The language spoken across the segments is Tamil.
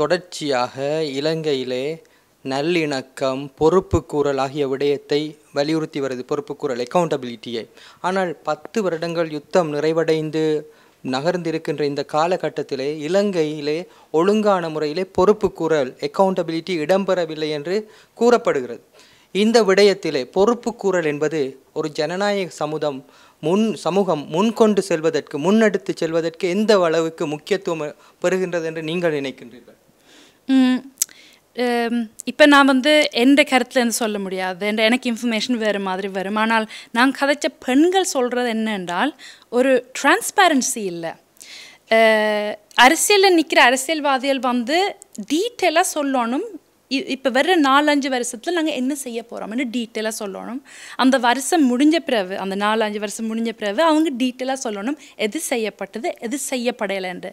தொடர்ச்சியாக இலங்கையிலே நல்லிணக்கம் பொறுப்புக்கூறல் ஆகிய விடயத்தை வலியுறுத்தி வருது பொறுப்புக்கூறல் அக்கௌண்டபிலிட்டியை ஆனால் பத்து வருடங்கள் யுத்தம் நிறைவடைந்து நகர்ந்திருக்கின்ற இந்த காலகட்டத்திலே இலங்கையிலே ஒழுங்கான முறையிலே பொறுப்புக்கூறல் அக்கௌண்டபிலிட்டி இடம்பெறவில்லை என்று கூறப்படுகிறது. இந்த விடயத்திலே பொறுப்புக்கூறல் என்பது ஒரு ஜனநாயக சமுதம் முன் சமூகம் முன்கொண்டு செல்வதற்கு முன்னெடுத்து செல்வதற்கு எந்த அளவுக்கு முக்கியத்துவம் பெறுகின்றது என்று நீங்கள் நினைக்கின்றீர்கள்? இப்போ நான் வந்து எந்த கருத்துலேருந்து சொல்ல முடியாது. என்ற எனக்கு இன்ஃபர்மேஷன் வேறு மாதிரி வரும். ஆனால் நான் கதைச்ச பெண்கள் சொல்கிறது என்னென்றால் ஒரு டிரான்ஸ்பேரன்சி இல்லை. அரசியலில் நிற்கிற அரசியல்வாதிகள் வந்து டீட்டெயிலாக சொல்லணும் இப்போ வர்ற நாலஞ்சு வருஷத்தில் நாங்கள் என்ன செய்ய போகிறோம்னு டீட்டெயிலாக சொல்லணும். அந்த வருஷம் முடிஞ்ச பிறகு அந்த நாலஞ்சு வருஷம் முடிஞ்ச பிறகு அவங்க டீட்டெயிலாக சொல்லணும். எது செய்யப்பட்டது எது செய்யப்படலைன்று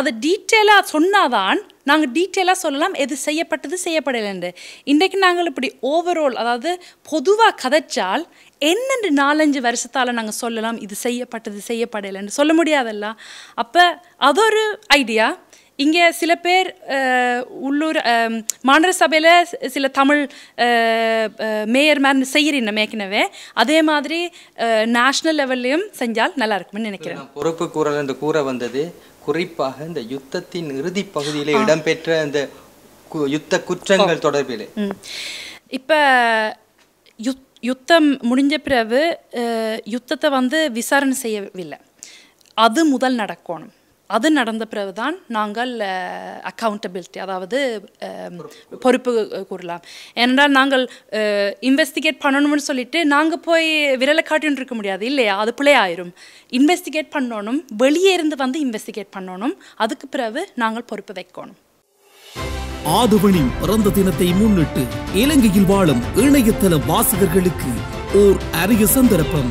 அதை டீட்டெயிலாக சொன்னாதான் நாங்கள் டீட்டெயிலாக சொல்லலாம். எது செய்யப்பட்டது செய்யப்படலைன்று இன்றைக்கு நாங்கள் இப்படி ஓவரால் அதாவது பொதுவாக கதைச்சால் என்னென்று நாலஞ்சு வருஷத்தால் நாங்கள் சொல்லலாம். இது செய்யப்பட்டது செய்யப்படலைன்னு சொல்ல முடியாதல்ல. அப்போ அது ஒரு ஐடியா இங்கே சில பேர் உள்ளூர் மாநகர சபையில் சில தமிழ் மேயர் மாதிரி செய்கிறீங்க மேற்கனவே அதே மாதிரி நேஷ்னல் லெவல்லையும் செஞ்சால் நல்லா இருக்கும்னு நினைக்கிறேன். பொறுப்பு கூறல் என்று கூற வந்தது குறிப்பாக இந்த யுத்தத்தின் இறுதி பகுதியிலே இடம்பெற்ற அந்த யுத்த குற்றங்கள் தொடர்பிலே. இப்போ யுத் யுத்தம் முடிஞ்ச பிறகு யுத்தத்தை வந்து விசாரணை செய்யவில்லை. அது முதல் நடக்கணும். அது நடந்த பிறகுதான் நாங்கள் அக்கௌண்டபிலிட்டி அதாவது பொறுப்பு கூறலாம். ஏனென்றால் நாங்கள் இன்வெஸ்டிகேட் பண்ணணும்னு சொல்லிட்டு நாங்கள் போய் விரலை காட்டின்னு இருக்க முடியாது இல்லையா? அது பிள்ளையாயிரும் இன்வெஸ்டிகேட் பண்ணணும் வெளியே இருந்து வந்து இன்வெஸ்டிகேட் பண்ணணும். அதுக்கு பிறகு நாங்கள் பொறுப்பு வைக்கணும். ஆதவனின் பிறந்த தினத்தை முன்னிட்டு இலங்கையில் வாழும் இணையதள வாசகர்களுக்கு ஓர் அரிய சந்தர்ப்பம்.